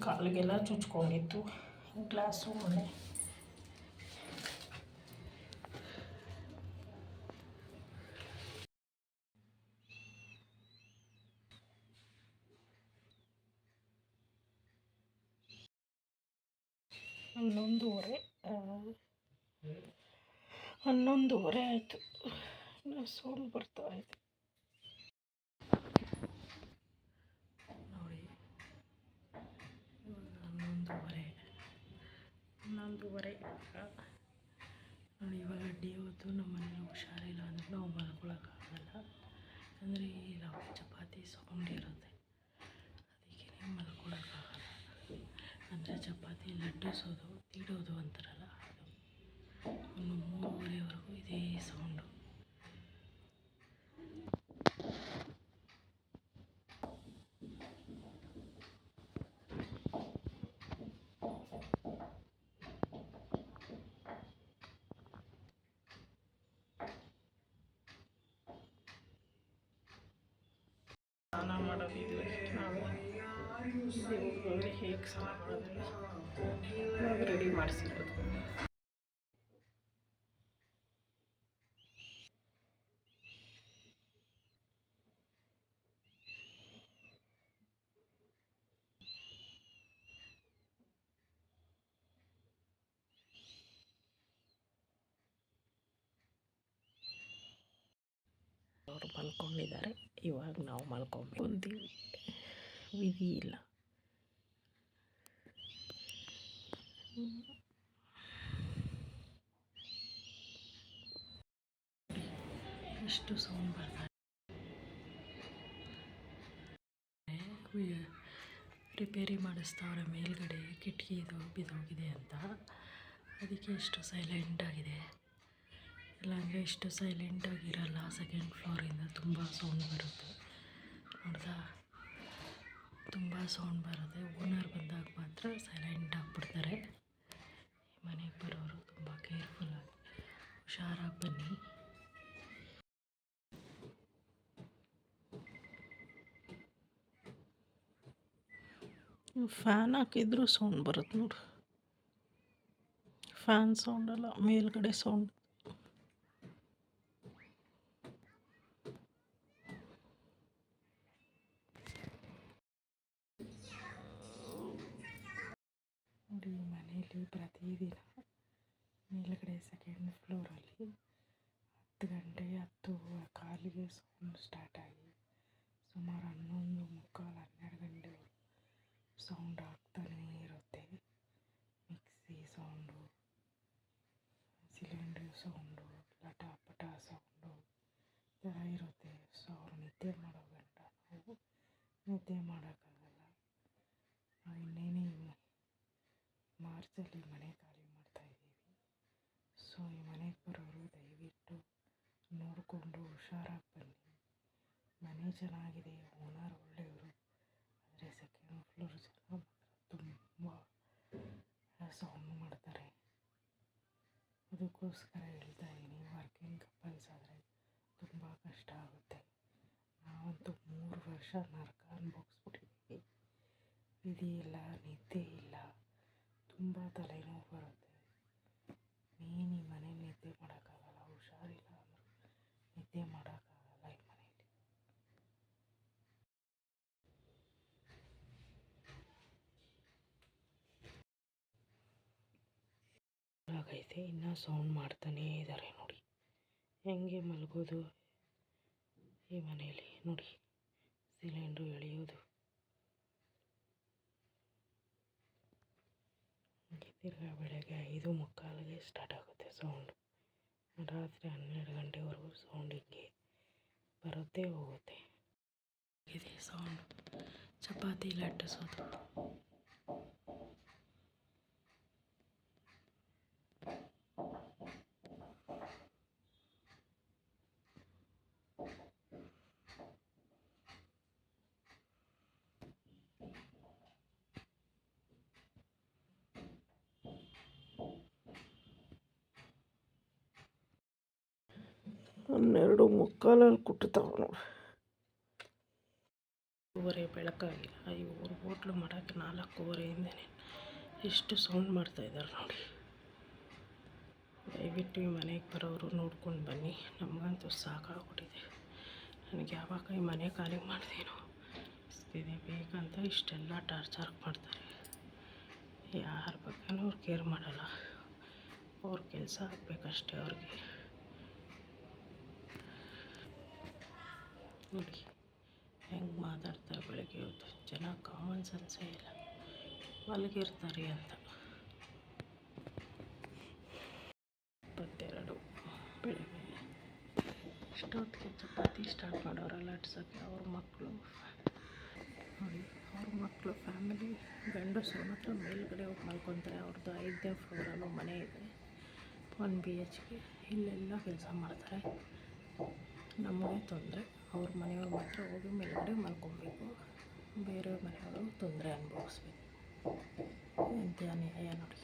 ಕಾಲಿಗೆಲ್ಲ ಚುಚ್ಕೊಂಡಿತ್ತು glass ಮನೆ ಹನ್ನೊಂದುವರೆ ಹನ್ನೊಂದುವರೆ ಆಯಿತು ಸೌಂಡ್ ಬರ್ತಾ ಇದೆ ನೋಡಿ, ಇವಾಗ ಅಡ್ಡಿ ಹೊತ್ತು ನಮ್ಮ ಮನೇಲಿ ಹುಷಾರಿಲ್ಲ ಅಂದ್ರೆ ನಾವು ಮಲ್ಕೊಳಕ್ಕಾಗಲ್ಲ. ಅಂದರೆ ನಾವು ಚಪಾತಿ ಇರುತ್ತೆ. ಅದಕ್ಕೆ ಮಲ್ಕೊಳಕ್ಕಾಗಲ್ಲ. ಅಂದರೆ ಚಪಾತಿ ಲಟ್ಟಿಸೋದು, ತೀಡೋದು ಅಂತಾರಲ್ಲ ಅದು. ಒಂದು ಮೂರುವರೆವರೆಗೂ ಇದೇ ಸೌಂಡು ಸ್ನಾನ ಮಾಡೋದು ಇಲ್ಲ ನಾವು ದೇವ್ರಿಗೆ ಹೇಗೆ ಸ್ನಾನ ಮಾಡೋದಿಲ್ಲ ಇವಾಗ ರೆಡಿ ಮಾಡಿಸಿರೋದು. ಅವರು ಮಲ್ಕೊಂಡಿದ್ದಾರೆ. ಇವಾಗ ನಾವು ಮಲ್ಕೊಂಡ್ಬಂದೀವಿ ವಿಧಿ ಇಲ್ಲ. ಎಷ್ಟು ಸೌಂಡ್ ಬರ್ತಾ ರಿಪೇರಿ ಮಾಡಿಸ್ತಾವ್ರೆ ಮೇಲ್ಗಡೆ ಕಿಟಕಿದು ಬಿದ್ದೋಗಿದೆ ಅಂತ. ಅದಕ್ಕೆ ಎಷ್ಟು ಸೈಲೆಂಟಾಗಿದೆ ಇಲ್ಲಾಂದರೆ ಇಷ್ಟು ಸೈಲೆಂಟಾಗಿರಲ್ಲ ಸೆಕೆಂಡ್ ಫ್ಲೋರಿಂದ ತುಂಬ ಸೌಂಡ್ ಬರುತ್ತೆ. ನೋಡ್ದಾ? ತುಂಬ ಸೌಂಡ್ ಬರುತ್ತೆ. ಓನರ್ ಬಂದಾಗ ಮಾತ್ರ ಸೈಲೆಂಟ್ ಆಗಿಬಿಡ್ತಾರೆ. ಮನೆಗೆ ಬರೋರು ತುಂಬ ಕೇರ್ಫುಲ್ಲಾಗಿ ಹುಷಾರಾಗಿ ಬನ್ನಿ. ಫ್ಯಾನ್ ಹಾಕಿದ್ರು ಸೌಂಡ್ ಬರುತ್ತೆ ನೋಡು. ಫ್ಯಾನ್ ಅಲ್ಲ, ಮೇಲ್ಗಡೆ ಸೌಂಡ್ ನೋಡಿ ಮನೆಯಲ್ಲಿ ಪ್ರತಿದಿನ ಮೇಲುಗಡೆ ಸೆಕೆಂಡ್ ಫ್ಲೋರಲ್ಲಿ ಹತ್ತು ಗಂಟೆ ಹತ್ತು ಕಾಲಿಗೆ ಸೌಂಡ್ ಸ್ಟಾರ್ಟ್ ಆಗಿ ಸುಮಾರು ಹನ್ನೊಂದು ಮುಕ್ಕಾಲು ಹನ್ನೆರಡು ಗಂಟೆವರೆಗೂ ಸೌಂಡ್ ಆಗ್ತಾನೇ ಇರುತ್ತೆ. ಮಿಕ್ಸಿ ಸೌಂಡು ಸಿಲಿಂಡ್ರ್ ಸೌಂಡು ಲಟ ಪಟ ಸೌಂಡು ಥರ ಇರುತ್ತೆ ಸೊ ಅವ್ರು ನಿದ್ದೆ ಮಾಡೋ ಗಂಟ ನಾವು ನಿದ್ದೆ ಮಾಡೋಕ್ಕಾಗಲ್ಲ ನಾವು ಇನ್ನೇನೇ ಮಾರ್ಚಲ್ಲಿ ಮನೆ ಖಾಲಿ ಮಾಡ್ತಾಯಿದ್ದೀವಿ ಸೊ ಈ ಮನೆಗೆ ಬರೋರು ದಯವಿಟ್ಟು ನೋಡಿಕೊಂಡು ಹುಷಾರಾಗಿ ಬನ್ನಿ. ಮನೆ ಚೆನ್ನಾಗಿದೆ, ಓನರ್ ಒಳ್ಳೆಯವರು. ಆದರೆ ಸೆಕೆಂಡ್ ಫ್ಲೋರ್ ಜನ ಮಾತ್ರ ತುಂಬ ಸೌಂಡ್ ಮಾಡ್ತಾರೆ. ಅದಕ್ಕೋಸ್ಕರ ಹೇಳ್ತಾ ಇದ್ದೀನಿ ವರ್ಕಿಂಗ್ ಕಪಲ್ಸ್ ಆದರೆ ತುಂಬ ಕಷ್ಟ ಆಗುತ್ತೆ. ನಾವಂತೂ ಮೂರು ವರ್ಷ ನರಕ ಅನುಭವಿಸ್ಬಿಟ್ಟಿದ್ದೀವಿ ವಿಧಿ ಇಲ್ಲ ಇಲ್ಲ ತುಂಬ ತಲೆನೋವು ಬರುತ್ತೆ. ನೀನು ಈ ಮನೇಲಿ ನಿದ್ದೆ ಮಾಡೋಕ್ಕಾಗಲ್ಲ ಹುಷಾರಿಲ್ಲ ಅಂದರೂ ನಿದ್ದೆ ಮಾಡೋಕ್ಕಾಗಲ್ಲ ಈ ಮನೇಲಿ ಆಗೈತೆ ಇನ್ನೂ ಸೌಂಡ್ ಮಾಡ್ತಾನೇ ಇದ್ದಾರೆ ನೋಡಿ. ಹೆಂಗೆ ಮಲಗೋದು ಈ ಮನೇಲಿ ನೋಡಿ, ಸಿಲಿಂಡ್ರು ಎಳೆಯೋದು. ತಿರ್ಗಾ ಬೆಳಗ್ಗೆ ಐದು ಮುಕ್ಕಾಲಿಗೆ ಸ್ಟಾರ್ಟ್ ಆಗುತ್ತೆ ಸೌಂಡು ರಾತ್ರಿ ಹನ್ನೆರಡು ಗಂಟೆವರೆಗೂ ಸೌಂಡ್ ಹಿಂಗೆ ಬರುತ್ತೆ ಹೋಗುತ್ತೆ. ಇದೆ ಸೌಂಡು ಚಪಾತಿ ಲಟ್ಟಿಸೋದು ಹನ್ನೆರಡು ಮುಕ್ಕಾಲಲ್ಲಿ ಕುಟ್ಟತಾವ ನೋಡಿ. ನಾಲ್ಕೂವರೆ ಬೆಳಕಾಗಿಲ್ಲ ಇವರು ಹೋಟ್ಲು ಮಾಡೋಕ್ಕೆ ನಾಲ್ಕೂವರೆಯಿಂದನೇ ಎಷ್ಟು ಸೌಂಡ್ ಮಾಡ್ತಾಯಿದ್ದಾರೆ ನೋಡಿ. ದಯವಿಟ್ಟು ಈ ಮನೆಗೆ ಬರೋರು ನೋಡ್ಕೊಂಡು ಬನ್ನಿ. ನಮಗಂತೂ ಸಾಕಾಗ್ಬಿಟ್ಟಿದೆ. ನನಗೆ ಯಾವಾಗ ಈ ಮನೆ ಖಾಲಿ ಮಾಡ್ತೀನೋ. ಇದೆ ಬೇಕಂತ ಇಷ್ಟೆಲ್ಲ ಟಾರ್ಚರ್ ಮಾಡ್ತಾರೆ. ಯಾರ ಬಗ್ಗೆನೂ ಅವ್ರು ಕೇರ್ ಮಾಡಲ್ಲ. ಅವ್ರ ಕೆಲಸ ಆಗಬೇಕಷ್ಟೇ ಅವ್ರಿಗೆ. ನೋಡಿ. ಹೆಂಗೆ ಮಾತಾಡ್ತಾರೆ ಬೆಳಗ್ಗೆ ಹೊತ್ತು? ಜನ ಕಾಮನ್ ಸೆನ್ಸೇ ಇಲ್ಲ. ಮಲಗಿರ್ತಾರೆ ಅಂತ. ಇಪ್ಪತ್ತೆರಡು ಬೆಳಗ್ಗೆ. ಇಷ್ಟೊತ್ತಿಗೆ ಚಪಾತಿ ಸ್ಟಾರ್ಟ್ ಮಾಡೋರು ಲಟ್ಸೋಕ್ಕೆ ಅವ್ರ ಮಕ್ಕಳು ನೋಡಿ, ಅವ್ರ ಮಕ್ಕಳು ಫ್ಯಾಮಿಲಿ ಗಂಡಸು ಮಾತ್ರ ಮೇಲುಗಡೆ ಹೋಗಿ ಮಲ್ಕೊತಾರೆ. ಅವ್ರದ್ದು ಐದನೇ ಫ್ಲೋರಲ್ಲೂ ಮನೆ ಇದೆ. ಒನ್ ಬಿ ಎಚ್ ಕೆ ಇಲ್ಲೆಲ್ಲ ಕೆಲಸ ಮಾಡ್ತಾರೆ. ನಮಗೆ ತೊಂದರೆ. ಅವ್ರ ಮನೆಯವ್ರು ಮಾತ್ರ ಹೋಗಿ ಮೇಲ್ಗಡೆ ಮಲ್ಕೊಬೇಕು ಬೇರೆಯವ್ರ ಮನೆಯವರು ತೊಂದರೆ ಅನುಭವಿಸ್ಬೇಕು ಎಂಥ ಅನ್ಯಾಯ ನೋಡಿ